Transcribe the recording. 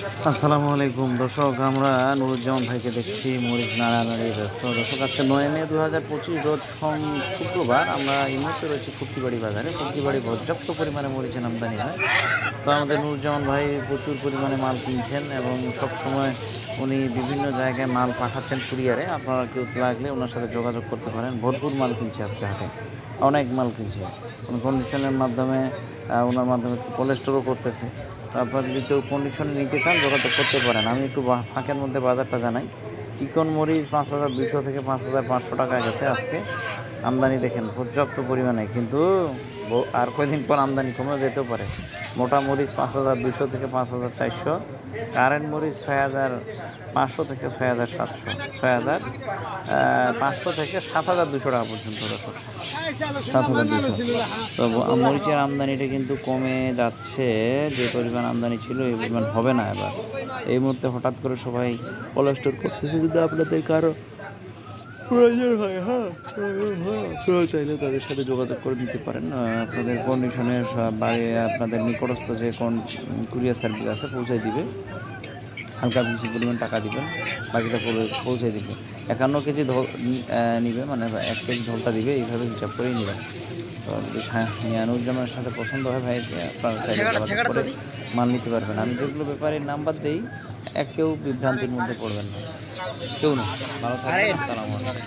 আসসালামু আলাইকুম। দর্শক, আমরা নুরুজ্জামান ভাইকে দেখছি, মরিচ নাড়ানাড়ি ব্যস্ত। দর্শক, আজকে নয় মে দু হাজার পঁচিশ রোজ সোম শুক্রবার আমরা এই মুহূর্তে রয়েছি ফুটকিবাড়ি বাজারে। ফুটকিবাড়ি পর্যাপ্ত পরিমাণে মরিচের আমদানি হয়। তো আমাদের নুরুজ্জামান ভাই প্রচুর পরিমাণে মাল কিনছেন এবং সব সময় উনি বিভিন্ন জায়গায় মাল পাঠাচ্ছেন কুরিয়ারে। আপনারা কেউ লাগলে ওনার সাথে যোগাযোগ করতে পারেন। ভরপুর মাল কিনছে আজকে হাটে। অনেক মাল কিনছে। কন্ডিশনের মাধ্যমে ওনার মাধ্যমে কোলেস্টোরও করতেছে। আপনারা যদি কেউ কন্ডিশনে নিতে চান, যোগাযোগ করতে পারেন। আমি একটু ফাঁকের মধ্যে বাজারটা জানাই। চিকন মরিচ পাঁচ হাজার দুশো থেকে পাঁচ হাজার পাঁচশো টাকা গেছে আজকে। আমদানি দেখেন, পর্যাপ্ত পরিমাণে। কিন্তু আর কয়দিন পর আমদানি কমে যেতেও পারে। মোটা মরিচ পাঁচ হাজার দুশো থেকে পাঁচ হাজার চারশো, কারেন্ট মরিচ ছয় হাজার পাঁচশো থেকে ছয় হাজার সাতশো, ছয় হাজার পাঁচশো থেকে সাত হাজার দুশো টাকা পর্যন্ত দর্শক। সাত হাজার দুশো তো মরিচের আমদানিটা কিন্তু কমে যাচ্ছে, যে পরিমাণ আমদানি ছিল এই পরিমাণ হবে না এবার। এই মুহূর্তে হঠাৎ করে সবাই কোলেস্টোর করতেছে যদি আপনাদের কারও প্রয়োজন হয় হ্যাঁ প্রয়োজন হয়। আপনারা চাইলে তাদের সাথে যোগাযোগ করে নিতে পারেন। আপনাদের কন্ডিশনে বাড়ি আপনাদের নিকটস্থ যে কোন কুরিয়ার সার্ভিস আছে পৌঁছে দিবে। হালকা বেশি পরিমাণ টাকা দিবেন বাকিটা পৌঁছে- পৌঁছে দিবে। একান্ন কেজি নিবে মানে এক কেজি ধলতা দিবে এইভাবে হিসাব করেই নেবেন। তো নিয়ানুজ্জামানের সাথে পছন্দ হয় ভাই আপনারা চাইলে যোগাযোগ করে মাল নিতে পারবেন। আমি যেগুলো ব্যাপারে নাম্বার দিই এক কেউ বিভ্রান্তির মধ্যে পড়বেন না। কেউ না। ভালো থাকবেন আসসালামু আলাইকুম।